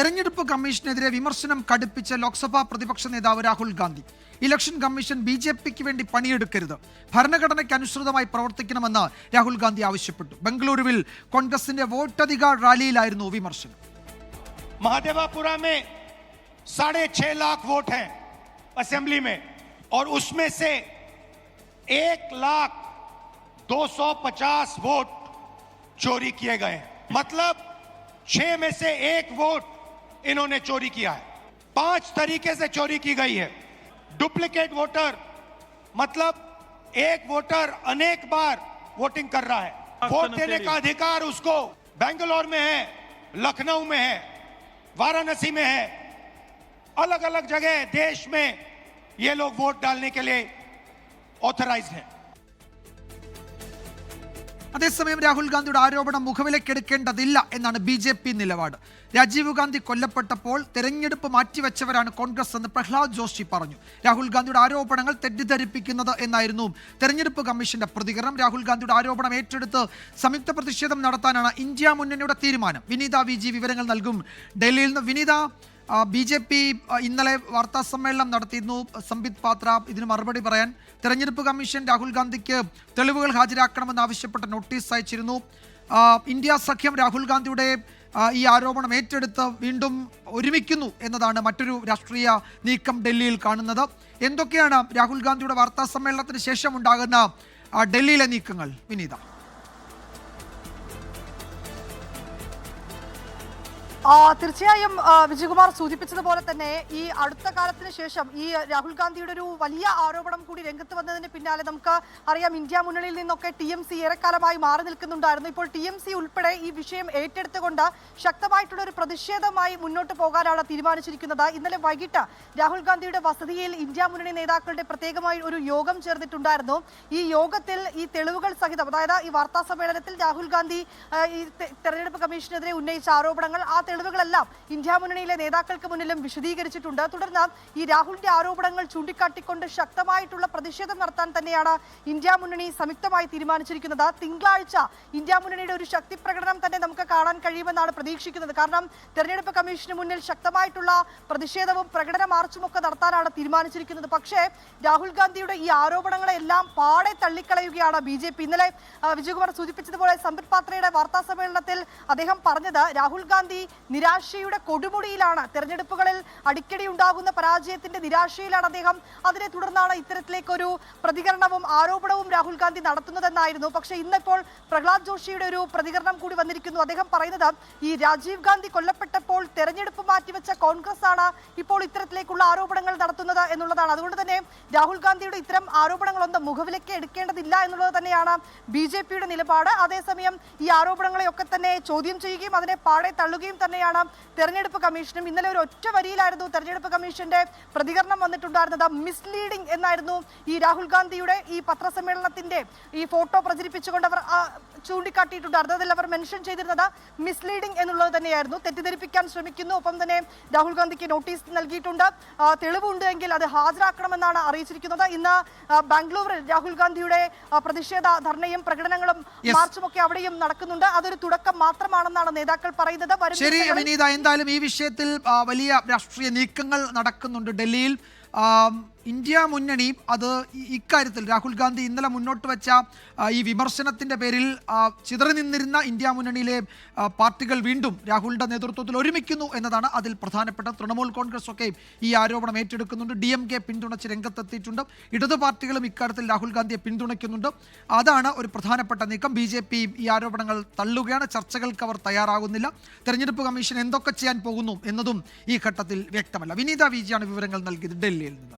തെരഞ്ഞെടുപ്പ് കമ്മീഷനെതിരെ വിമർശനം കടുപ്പിച്ച ലോക്സഭാ പ്രതിപക്ഷ നേതാവ് Rahul Gandhi election commission B J പിക്ക് വേണ്ടി പണിയെടുക്കരുത് ഭരണഘടനയ്ക്ക് അനുസൃതമായി പ്രവർത്തിക്കണമെന്ന് രാഹുൽ ഗാന്ധി ആവശ്യപ്പെട്ടു ബംഗളൂരുവിൽ കോൺഗ്രസിന്റെ വോട്ടധികാർ റാലിയിലായിരുന്നു വിമർശനം महादेवापुरा में साढ़े छह लाख वोट हैं असेंबली में और उसमें से एक लाख दो सौ पचास वोट चोरी किए गए हैं मतलब छह में से एक वोट इन्होंने चोरी किया है। पाँच तरीके से चोरी की गई है। डुप्लीकेट वोटर मतलब एक वोटर अनेक बार वोटिंग कर रहा है। वोट देने का अधिकार उसको बेंगलोर में है लखनऊ में है वाराणसी में है। अलग अलग जगह देश में ये लोग वोट डालने के लिए ऑथराइज हैं। അതേസമയം രാഹുൽ ഗാന്ധിയുടെ ആരോപണം മുഖവിലക്കെടുക്കേണ്ടതില്ല എന്നാണ് ബി ജെ പി നിലപാട്. രാജീവ് ഗാന്ധി കൊല്ലപ്പെട്ടപ്പോൾ തെരഞ്ഞെടുപ്പ് മാറ്റിവെച്ചവരാണ് കോൺഗ്രസ് എന്ന് പ്രഹ്ലാദ് ജോഷി പറഞ്ഞു. രാഹുൽ ഗാന്ധിയുടെ ആരോപണങ്ങൾ തെറ്റിദ്ധരിപ്പിക്കുന്നത് എന്നായിരുന്നു തെരഞ്ഞെടുപ്പ് കമ്മീഷന്റെ പ്രതികരണം. രാഹുൽ ഗാന്ധിയുടെ ആരോപണം ഏറ്റെടുത്ത് സംയുക്ത പ്രതിഷേധം നടത്താനാണ് ഇന്ത്യ മുന്നണിയുടെ തീരുമാനം. വിനീത വി വിവരങ്ങൾ നൽകും. ഡൽഹിയിൽ നിന്ന് വിനീത ബി ജെ പി ഇന്നലെ വാർത്താ സമ്മേളനം നടത്തിയിരുന്നു. സംബിത് പാത്ര ഇതിന് മറുപടി പറയാൻ. തെരഞ്ഞെടുപ്പ് കമ്മീഷൻ രാഹുൽ ഗാന്ധിക്ക് തെളിവുകൾ ഹാജരാക്കണമെന്ന് ആവശ്യപ്പെട്ട നോട്ടീസ് അയച്ചിരുന്നു. ഇന്ത്യ സഖ്യം രാഹുൽ ഗാന്ധിയുടെ ഈ ആരോപണം ഏറ്റെടുത്ത് വീണ്ടും ഒരുമിക്കുന്നു എന്നതാണ് മറ്റൊരു രാഷ്ട്രീയ നീക്കം ഡൽഹിയിൽ കാണുന്നത്. എന്തൊക്കെയാണ് രാഹുൽ ഗാന്ധിയുടെ വാർത്താ സമ്മേളനത്തിന് ശേഷം ഉണ്ടാകുന്ന ഡൽഹിയിലെ നീക്കങ്ങൾ? വിനീത. തീർച്ചയായും വിജയകുമാർ സൂചിപ്പിച്ചതുപോലെ തന്നെ ഈ അടുത്ത കാലത്തിന് ശേഷം ഈ രാഹുൽ ഗാന്ധിയുടെ ഒരു വലിയ ആരോപണം കൂടി രംഗത്ത് വന്നതിന് പിന്നാലെ നമുക്ക് അറിയാം ഇന്ത്യ മുന്നണിയിൽ നിന്നൊക്കെ ടി എം സി ഏറെക്കാലമായി മാറി നിൽക്കുന്നുണ്ടായിരുന്നു. ഇപ്പോൾ ടി എം സി ഉൾപ്പെടെ ഈ വിഷയം ഏറ്റെടുത്തുകൊണ്ട് ശക്തമായിട്ടുള്ള ഒരു പ്രതിഷേധമായി മുന്നോട്ട് പോകാനാണ് തീരുമാനിച്ചിരിക്കുന്നത്. ഇന്നലെ വൈകിട്ട് രാഹുൽ ഗാന്ധിയുടെ വസതിയിൽ ഇന്ത്യ മുന്നണി നേതാക്കളുടെ പ്രത്യേകമായി ഒരു യോഗം ചേർന്നിട്ടുണ്ടായിരുന്നു. ഈ യോഗത്തിൽ ഈ തെളിവുകൾ സഹിതം അതായത് ഈ വാർത്താ സമ്മേളനത്തിൽ രാഹുൽ ഗാന്ധി ഈ തെരഞ്ഞെടുപ്പ് കമ്മീഷനെതിരെ ഉന്നയിച്ച ആരോപണങ്ങൾ ആ തെളിവുകളെല്ലാം ഇന്ത്യ മുന്നണിയിലെ നേതാക്കൾക്ക് മുന്നിലും വിശദീകരിച്ചിട്ടുണ്ട്. തുടർന്ന് ഈ രാഹുലിന്റെ ആരോപണങ്ങൾ ചൂണ്ടിക്കാട്ടിക്കൊണ്ട് ശക്തമായിട്ടുള്ള പ്രതിഷേധം നടത്താൻ തന്നെയാണ് ഇന്ത്യ മുന്നണി സംയുക്തമായി തീരുമാനിച്ചിരിക്കുന്നത്. തിങ്കളാഴ്ച ഇന്ത്യ മുന്നണിയുടെ ഒരു ശക്തി പ്രകടനം തന്നെ നമുക്ക് കാണാൻ കഴിയുമെന്നാണ് പ്രതീക്ഷിക്കുന്നത്. കാരണം തെരഞ്ഞെടുപ്പ് കമ്മീഷന് മുന്നിൽ ശക്തമായിട്ടുള്ള പ്രതിഷേധവും പ്രകടന മാർച്ചും ഒക്കെ നടത്താനാണ് തീരുമാനിച്ചിരിക്കുന്നത്. പക്ഷേ രാഹുൽ ഗാന്ധിയുടെ ഈ ആരോപണങ്ങളെല്ലാം പാടെ തള്ളിക്കളയുകയാണ് ബി ജെ പി. ഇന്നലെ വിജയകുമാർ സൂചിപ്പിച്ചതുപോലെ സമ്പത് പാത്രയുടെ വാർത്താ സമ്മേളനത്തിൽ അദ്ദേഹം പറഞ്ഞത് രാഹുൽ ഗാന്ധി നിരാശയുടെ കൊടുമുടിയിലാണ് തെരഞ്ഞെടുപ്പുകളിൽ അടിക്കടി ഉണ്ടാകുന്ന പരാജയത്തിന്റെ നിരാശയിലാണ് അദ്ദേഹം. അതിനെ തുടർന്നാണ് ഇത്തരത്തിലേക്കൊരു പ്രതികരണവും ആരോപണവും രാഹുൽ ഗാന്ധി നടത്തുന്നതെന്നായിരുന്നു. പക്ഷേ ഇന്നിപ്പോൾ പ്രഹ്ലാദ് ജോഷിയുടെ ഒരു പ്രതികരണം കൂടി വന്നിരിക്കുന്നു. അദ്ദേഹം പറയുന്നത് ഈ രാജീവ് ഗാന്ധി കൊല്ലപ്പെട്ടപ്പോൾ തെരഞ്ഞെടുപ്പ് മാറ്റിവെച്ച കോൺഗ്രസ് ആണ് ഇപ്പോൾ ഇത്തരത്തിലേക്കുള്ള ആരോപണങ്ങൾ നടത്തുന്നത് എന്നുള്ളതാണ്. അതുകൊണ്ട് തന്നെ രാഹുൽ ഗാന്ധിയുടെ ഇത്തരം ആരോപണങ്ങളൊന്നും മുഖവിലേക്ക് എടുക്കേണ്ടതില്ല എന്നുള്ളത് തന്നെയാണ് ബി നിലപാട്. അതേസമയം ഈ ആരോപണങ്ങളെയൊക്കെ തന്നെ ചോദ്യം ചെയ്യുകയും അതിനെ പാടെ തള്ളുകയും തന്നെയാണ് തെരഞ്ഞെടുപ്പ് കമ്മീഷനും. ഇന്നലെ ഒരു ഒറ്റ വരിയിലായിരുന്നു തെരഞ്ഞെടുപ്പ് കമ്മീഷന്റെ പ്രതികരണം വന്നിട്ടുണ്ടായിരുന്നത്. മിസ്ലീഡിംഗ് എന്നായിരുന്നു ഈ രാഹുൽ ഗാന്ധിയുടെ ഈ പത്രസമ്മേളനത്തിന്റെ ഈ ഫോട്ടോ പ്രചരിപ്പിച്ചുകൊണ്ട് അവർ ആ, അർദ്ധത്തിൽ അവർ മെൻഷൻ ചെയ്തിരുന്നത് മിസ്ലീഡിംഗ് എന്നുള്ളത് തന്നെയായിരുന്നു. തെറ്റിദ്ധരിപ്പിക്കാൻ ശ്രമിക്കുന്നു. ഒപ്പം തന്നെ രാഹുൽ ഗാന്ധിക്ക് നോട്ടീസ് നൽകിയിട്ടുണ്ട്. തെളിവുണ്ടെങ്കിൽ തെളിവുണ്ട് എങ്കിൽ അത് ഹാജരാക്കണമെന്നാണ് അറിയിച്ചിരിക്കുന്നത്. ഇന്ന് ബാംഗ്ലൂരിൽ രാഹുൽ ഗാന്ധിയുടെ പ്രതിഷേധ ധർണയും പ്രകടനങ്ങളും. മാർച്ചും ഒക്കെ അവിടെയും നടക്കുന്നുണ്ട്. അതൊരു തുടക്കം മാത്രമാണെന്നാണ് നേതാക്കൾ പറയുന്നത്. ശരി വിനീത എന്തായാലും ഈ വിഷയത്തിൽ വലിയ രാഷ്ട്രീയ നീക്കങ്ങൾ നടക്കുന്നുണ്ട്. ഡൽഹിയിൽ ഇന്ത്യ മുന്നണി അത് ഇക്കാര്യത്തിൽ രാഹുൽ ഗാന്ധി ഇന്നലെ മുന്നോട്ട് വെച്ച ഈ വിമർശനത്തിന്റെ പേരിൽ ചിതറി നിന്നിരുന്ന ഇന്ത്യ മുന്നണിയിലെ പാർട്ടികൾ വീണ്ടും രാഹുലിന്റെ നേതൃത്വത്തിൽ ഒരുമിക്കുന്നു എന്നതാണ് അതിൽ പ്രധാനപ്പെട്ട തൃണമൂൽ കോൺഗ്രസ് ഒക്കെ ഈ ആരോപണം ഏറ്റെടുക്കുന്നുണ്ട്. ഡി എം കെ പിന്തുണച്ച് രംഗത്തെത്തിയിട്ടുണ്ട്. ഇടതു പാർട്ടികളും ഇക്കാര്യത്തിൽ രാഹുൽ ഗാന്ധിയെ പിന്തുണയ്ക്കുന്നുണ്ട്. അതാണ് ഒരു പ്രധാനപ്പെട്ട നീക്കം. ബി ജെ ഈ ആരോപണങ്ങൾ തള്ളുകയാണ്. ചർച്ചകൾക്ക് അവർ തയ്യാറാകുന്നില്ല. തെരഞ്ഞെടുപ്പ് കമ്മീഷൻ എന്തൊക്കെ ചെയ്യാൻ പോകുന്നു എന്നതും ഈ ഘട്ടത്തിൽ വ്യക്തമല്ല. വിനീത വിജയാണ് വിവരങ്ങൾ നൽകിയത് ഡൽഹിയിൽ നിന്ന്.